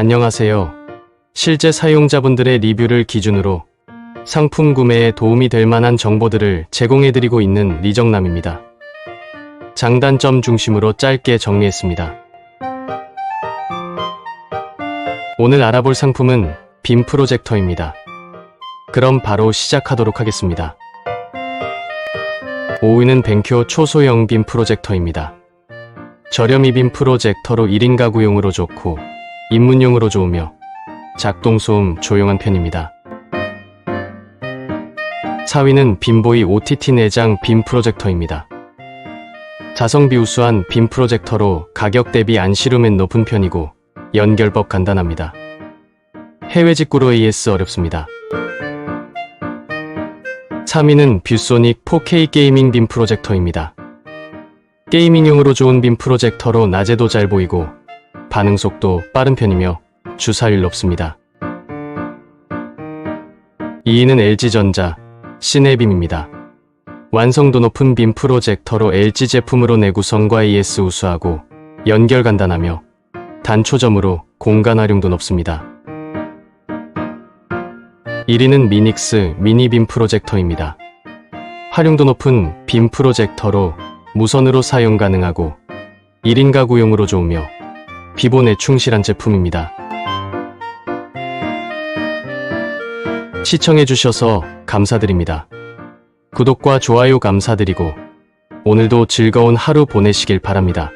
안녕하세요. 실제 사용자분들의 리뷰를 기준으로 상품 구매에 도움이 될 만한 정보들을 제공해드리고 있는 리정남입니다. 장단점 중심으로 짧게 정리했습니다. 오늘 알아볼 상품은 빔 프로젝터입니다. 그럼 바로 시작하도록 하겠습니다. 5위는 뱅큐 초소형 빔 프로젝터입니다. 저렴이 빔 프로젝터로 1인 가구용으로 좋고 입문용으로 좋으며 작동 소음 조용한 편입니다. 4위는 빔보이 OTT 내장 빔 프로젝터입니다. 자성비 우수한 빔 프로젝터로 가격 대비 안시름은 높은 편이고 연결법 간단합니다. 해외 직구로 AS 어렵습니다. 3위는 뷰소닉 4K 게이밍 빔 프로젝터입니다. 게이밍용으로 좋은 빔 프로젝터로 낮에도 잘 보이고 반응 속도 빠른 편이며 주사율 높습니다. 2위는 LG전자 시네빔입니다. 완성도 높은 빔 프로젝터로 LG 제품으로 내구성과 AS 우수하고 연결 간단하며 단초점으로 공간 활용도 높습니다. 1위는 미닉스 미니빔 프로젝터입니다. 활용도 높은 빔 프로젝터로 무선으로 사용 가능하고 1인 가구용으로 좋으며 비본에 충실한 제품입니다. 시청해주셔서 감사드립니다. 구독과 좋아요 감사드리고 오늘도 즐거운 하루 보내시길 바랍니다.